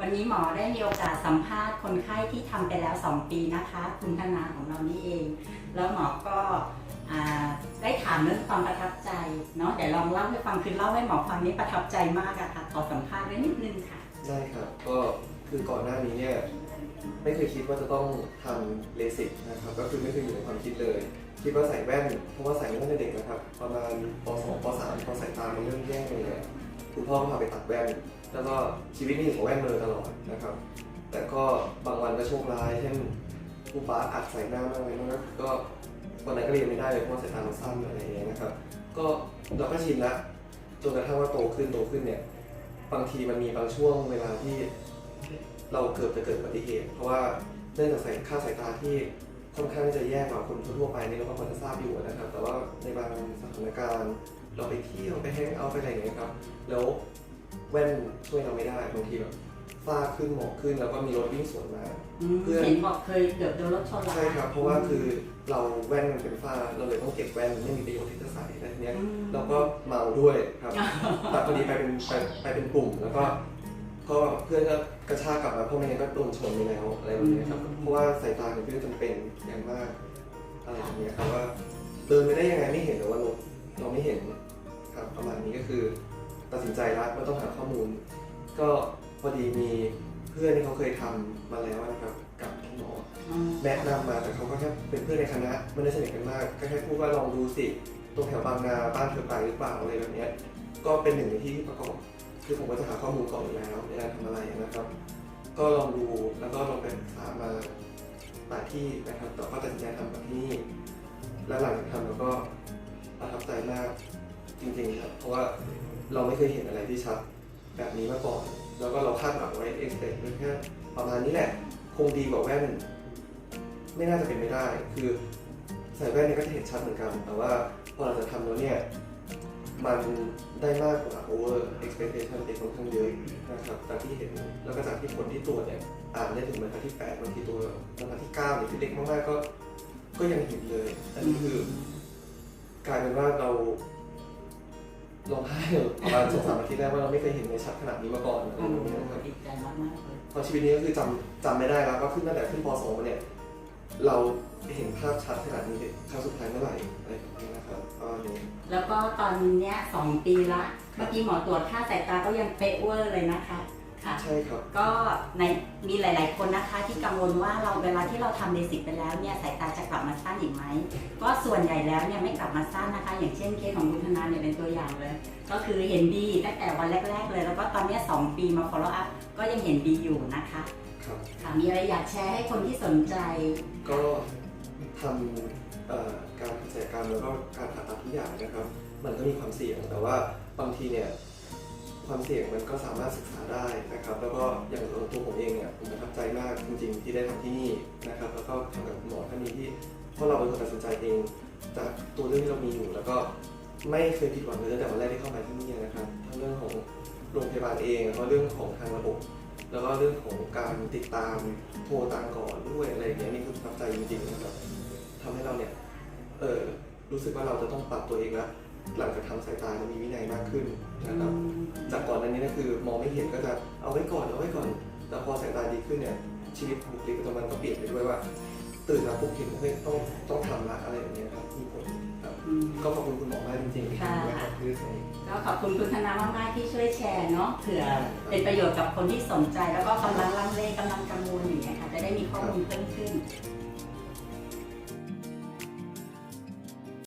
วันนี้หมอได้มีโอกาสสัมภาษณ์คนไข้ที่ทำไปแล้ว 2 ปีนะคะ คุณธนาของเรานี่เอง แล้วหมอก็อได้ถามเรื่องความประทับใจเนาะเดี๋ยวลองเล่าให้ฟังคือเล่าให้หมอฟังนี่ประทับใจมากอะค่ะขอสัมภาษณ์ไว้นิดนึงค่ะได้ครับก็คือก่อนหน้านี้เนี่ยไม่เคยคิดว่าจะต้องทำเลสิกนะครับก็คือไม่เคยอยู่ในความคิดเลย คิดว่าใส่แว่นเพราะว่าใส่มาตั้งแต่เด็กนะครับประมาณป .2 ป .3 พอสายตามันเริ่มแย่เลยเนี่ย คุณพ่อก็พาไปตัดแว่น แล้วก็ชีวิตนี่อยู่กับแว่นมาเลยตลอดนะครับ แต่ก็บางวันก็โชคร้าย เช่นครูบาอัดใส่หน้ามากเลยนะก็วันนั้นก็เรียนไม่ได้เลยเพราะว่าสายตาเราสั้นอะไรอย่างเงี้ยนะครับ ก็เราก็ชินละจนกระทั่งว่าโตขึ้นโตขึ้นเนี่ย บางทีมันมีบางช่วงเวลาที่เราเกือบจะเกิดอุบัติเหตุ เพราะว่าเนื่องจากสายค่าสายตาที่ค่อนข้างที่จะแย่กว่าคนทั่วไปนี่เราก็พอจะทราบอยู่นะครับ แต่ว่าในบางสถานการณ์ เราไปเที่ยวไปแฮงเอาท์ไปอะไรอย่างเงี้ยครับ แล้วแว่นช่วยเราไม่ได้บางทีแบบฝ้าขึ้นหมอกขึ้นแล้วก็มีรถวิ่งสวนมาอืมเพื่อน เห็นบอกเคยเกือบโดนรถชนแล้วใช่ครับ เพราะว่าคือเราแว่นมันเป็นฝ้าเราเลยต้องเก็บแว่นไม่มีประโยชน์ที่จะใส่แต่ทีเนี้ยอืมเราก็เมาด้วยครับแต่พอดีไปเป็นไปไปเป็นกลุ่มแล้วก็ก็เพื่อนก็กระชากกลับมาเพราะไม่งั้นก็โดนชนไปแล้วอะไรแบบนี้ครับเพราะว่าสายตาเป็นเรื่องจำเป็นอย่างมากอะไรอย่างเงี้ยครับว่าเดินไปได้ยังไงไม่เห็นหรือว่ารถเราไม่เห็นครับ ประมาณนี้ก็คือ ตัดสินใจแล้วว่าต้องหาข้อมูล ก็พอดีมีเพื่อนที่เขาเคยทำมาแล้วนะครับกับคุณหมออืมแนะนำมาแต่เขาก็แค่เป็นเพื่อนในคณะไม่ได้สนิทกันมากก็แค่พูดว่าลองดูสิตรงแถวบางนาบ้านเธอไปหรือเปล่าอะไรแบบเนี้ยก็เป็นหนึ่งในที่ที่ประกอบคือผมก็จะหาข้อมูลก่อนอยู่แล้วในการทำอะไรนะครับ ก็ลองดูแล้วก็ลองไปศึกษามาหลายที่นะครับแต่ก็ตัดสินใจทำกับที่นี่และหลังจากทำแล้วก็ประทับใจมาก จริงๆครับเพราะว่าเราไม่เคยเห็นอะไรที่ชัดแบบนี้มาก่อน แล้วก็เราคาดหวังไว้เอ็กซ์เพรสแค่ประมาณนี้แหละคงดีกว่าแว่น ไม่น่าจะเป็นไม่ได้ คือใส่แว่นเนี่ยก็จะเห็นชัดเหมือนกัน แต่ว่าพอเราจะทำแล้วเนี่ยมันได้มากกว่า over expectation ไปค่อนข้างเยอะนะครับจากที่เห็นแล้วก็จากที่คนที่ตรวจเนี่ยอ่านได้ถึงบรรทัดที่8บางทีตัวบรรทัดที่9หรือที่เล็กมากๆก็ ก็ยังเห็นเลยอันนี้คือกลายเป็นว่าเรา ร้องไห้ประมาณสองสามอาทิตย์แรกว่าเราไม่เคยเห็นในชัดขนาดนี้มาก่อนอะไรอืมแบบนี้นะครับดีใจมากๆเลยพอชีวิตนี้ก็คือจำจำไม่ได้แล้วก็ขึ้นตั้งแต่ขึ้นป .2 มาเนี่ย เราเห็นภาพชัดขนาดนี้ครั้งสุดท้ายเมื่อไหร่อะไรแบบนี้นะครับก็นี้แล้วก็ตอนเนี้ยสองปีละ เมื่อกี้หมอตรวจค่าสายตาก็ยังเป๊ะเวอร์เลยนะคะ ค่ะ ใช่ครับ ก็ในมีหลาย ๆ คนนะคะที่กังวลว่าเราเวลาที่เราทำเบสิกไปแล้วเนี่ยสายตาจะกลับมาสั้นอีกไหม ก็ส่วนใหญ่แล้วเนี่ยไม่กลับมาสั้นนะคะ อย่างเช่นเคสของคุณธนาเนี่ยเป็นตัวอย่างเลย ก็คือเห็นดีตั้งแต่วันแรก ๆ เลย แล้วก็ตอนเนี้ยสองปีมา follow up ก็ยังเห็นดีอยู่นะคะครับค่ะมีอะไรอยากแชร์ให้คนที่สนใจ ก็ทำเอ่อการศัลยกรรมแล้วก็การผ่าตัดทุกอย่างนะครับ มันก็มีความเสี่ยงแต่ว่าบางทีเนี่ย ความเสี่ยงมันก็สามารถศึกษาได้นะครับ แล้วก็อย่างตัวผมเองเนี่ยผมประทับใจมากจริงๆ ที่ได้ทำที่นี่นะครับแล้วก็ทำกับหมอท่านนี้ที่เพราะเราเป็นคนตัดสินใจเองจากตัวเรื่องที่เรามีอยู่ แล้วก็ไม่เคยผิดหวังเลยตั้งแต่วันแรกที่เข้ามาที่นี่นะครับทั้งเรื่องของโรงพยาบาลเองแล้วก็เรื่องของทางระบบแล้วก็เรื่องของการติดตามโทรตามก่อนด้วยอะไรอย่างเงี้ยนี่คือประทับใจจริงๆนะครับทำให้เราเนี่ยเออรู้สึกว่าเราจะต้องปรับตัวเองแล้ว หลังจากทำสายตาเนี่ยมีวินัยมากขึ้นนะครับ จากก่อนหนั้นนี้ก็คือมองไม่เห็นก็จะเอาไว้ก่อนเอาไว้ก่อน แต่พอสายตาดีขึ้นเนี่ยชีวิตบุคลิกประจำวันก็เปลี่ยนไปด้วยว่า ตื่นมาปุ๊บเห็นว่าเฮ้ยต้องต้องทำละอะไรอย่างเงี้ยครับมีผลครับอืมก็ขอบคุณคุณหมอมากจริงๆค่ะ นะครับที่ให้ก็ขอบคุณคุณธนามากๆที่ช่วยแชร์เนาะเผื่อเป็นประโยชน์กับคนที่สนใจ แล้วก็กำลังลังเลกำลังกังวลอย่างเงี้ยค่ะจะได้มีข้อมูลเพิ่มขึ้น